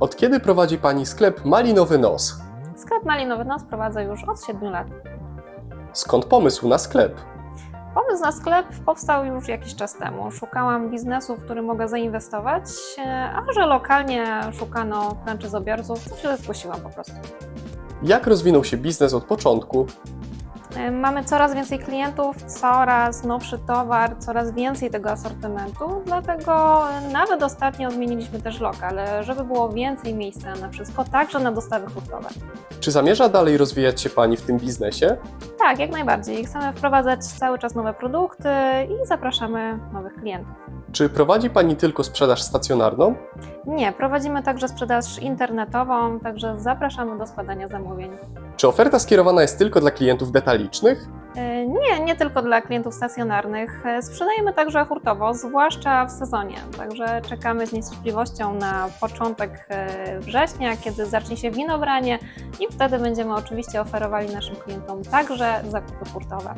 Od kiedy prowadzi Pani sklep Malinowy Nos? Sklep Malinowy Nos prowadzę już od 7 lat. Skąd pomysł na sklep? Pomysł na sklep powstał już jakiś czas temu. Szukałam biznesu, w który mogę zainwestować, e, a że lokalnie szukano franczyzobiorców, to się zgłosiłam po prostu. Jak rozwinął się biznes od początku? E, Mamy coraz więcej klientów, coraz nowszy towar, coraz więcej tego asortymentu, dlatego nawet ostatnio zmieniliśmy też lokal, żeby było więcej miejsca na wszystko, także na dostawy hurtowe. Czy zamierza dalej rozwijać się Pani w tym biznesie? Tak, jak najbardziej. Chcemy wprowadzać cały czas nowe produkty i zapraszamy nowych klientów. Czy prowadzi Pani tylko sprzedaż stacjonarną? Nie, prowadzimy także sprzedaż internetową, także zapraszamy do składania zamówień. Czy oferta skierowana jest tylko dla klientów detalicznych? E, Nie, nie tylko dla klientów stacjonarnych. E, Sprzedajemy także hurtowo, zwłaszcza w sezonie. Także czekamy z niecierpliwością na początek e, września, kiedy zacznie się winobranie i wtedy będziemy oczywiście oferowali naszym klientom także zakupy hurtowe.